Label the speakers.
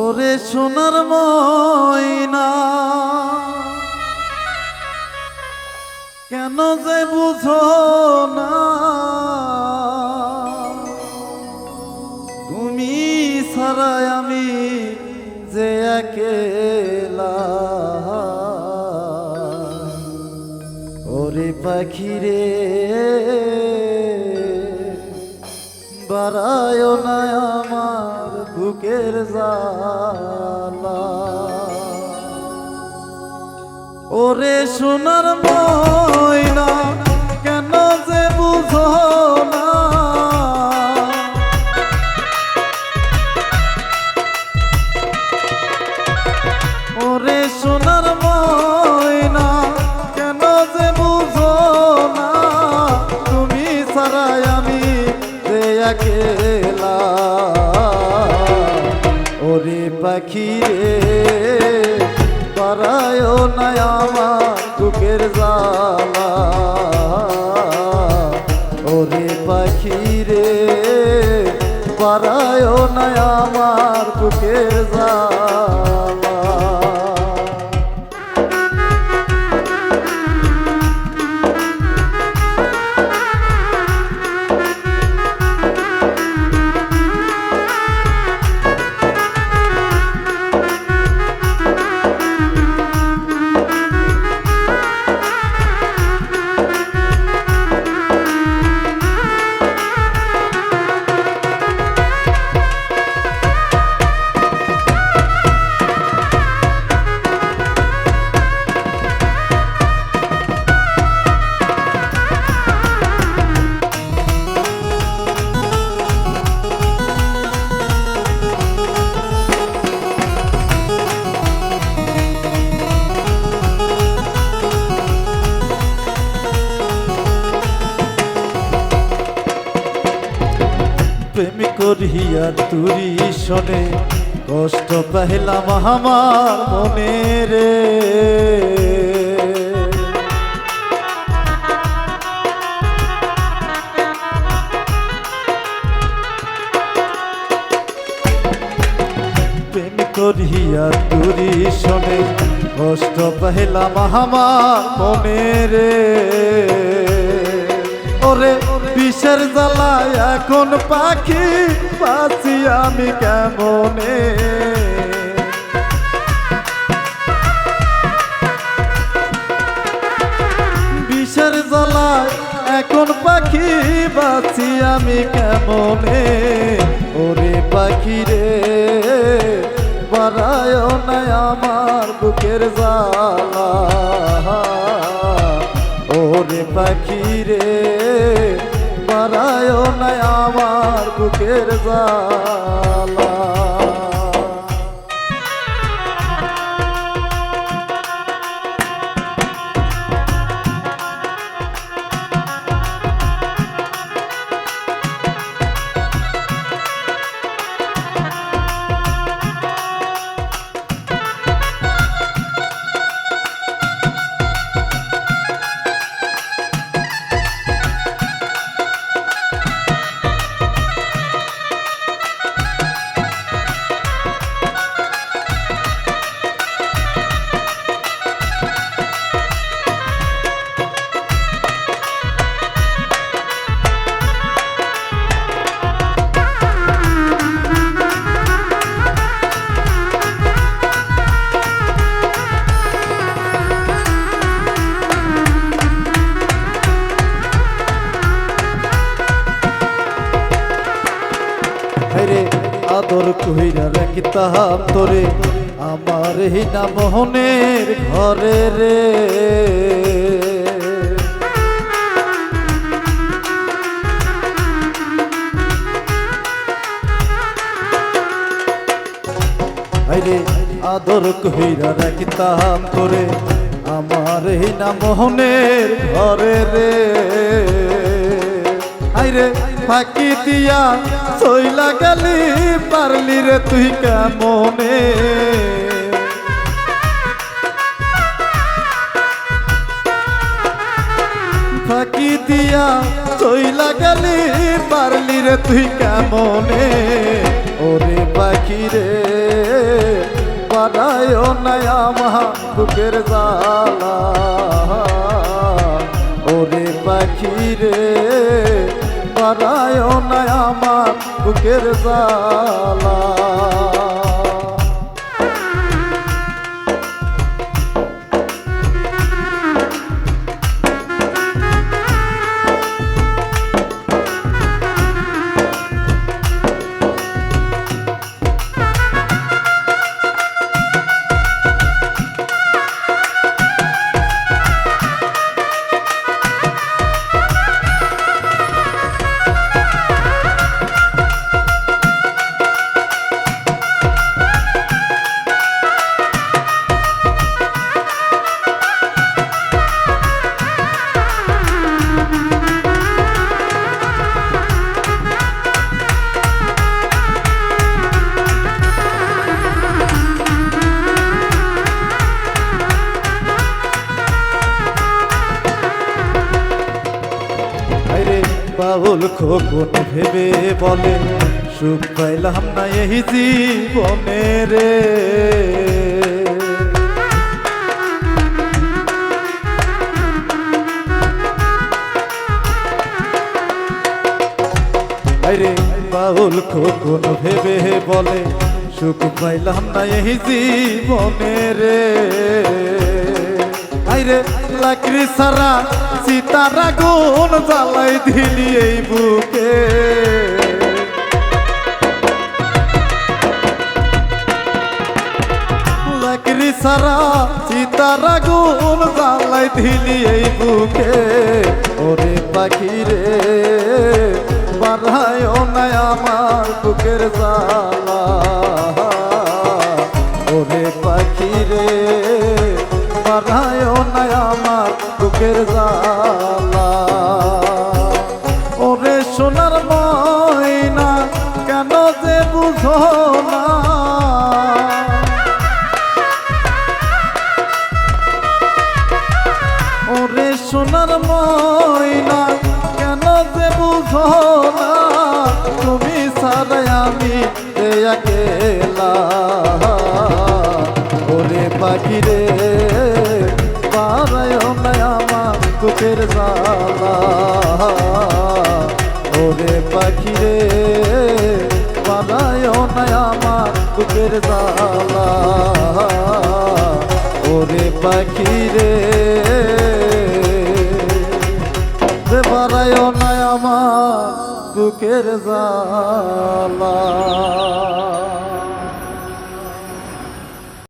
Speaker 1: ওরে সোনার ময়না। কেন যে বুঝো না? তুমি ছাড়াই আমি যে একেলা। ওরে পাখিরে, বাড়ায় না আমার বুকের ওরে সোনার ময়না, কেন যে বুঝো না? ওরে সোনার কেন যে বুঝো তুমি ছাড়াই আমি যে একেলা। ওরে পাখি রে পারায় না আমার বুকের জালা ওরে পাখিরে পারায় না আমার বুকের জালা করিয়া তুরি শোনে, কষ্ট পাইলাম আমার মনে রে। করিয়া তুরি শোনে, কষ্ট পাইলাম আমার মনে রে। ওরে বিষের জ্বালায় এখন পাখি পাচ্ছি আমি কেমনে? বিষের জ্বালায় এখন পাখি বাঁচি আমি কেমনে? ওরে পাখি রে বাড়ায় নাই আমার বুকের জ্বালা। ওরে পাখি রে বাড়ায় নাই আমার বুকের জ্বালা। কইরা রাখিতাম তোরে। আমার হিনা মোহনের ঘরে রে। রে আদর কইরা রাখিতাম তোরে। আমার হিনা মোহনের ঘরে রে। আইরে ফাঁকি দিয়া সইলা গেলি পারলি রে তুই কেমনে? ফাঁকি দিয়া চইলা গেলি পারলি রে তুই কেমনে? ওরে পাখি রে বানায় না আমার বুকের জ্বালা। ওরে পাখি রে বাড়ায়ও না আমার বুকের জ্বালা। বাউল খোকন ভেবে বলে, সুখ পাইলাম না এই জীবনে রে। আরে বাউল খোকন ভেবে বলে, সুখ পাইলাম না এই জীবনে রে। আইরে লাকড়ি সারা সীতারা গুণ জ্বালাই দিলি এই বুকে। লাকড়ি সারা সীতারা গুণ জ্বালাই দিলি এই বুকে। ওরে পাখি রে বাড়ায় না আমার বুকের জ্বালা। ওরে পাখি রে বাড়ায় না আমার বুকের জ্বালা। ওরে সোনার ময়না, কেন যে বুঝো না? ওরে সোনার ময়না, কেন যে বুঝো না? তুমি সারাই আমি একেলা। ওরে পাখি রে পারায় না আমার বুকের জ্বালা। ওরে পাখি রে পারায় না আমার বুকের জ্বালা। ওরে পাখি রে রে বাড়ায় না আমার বুকের জ্বালা।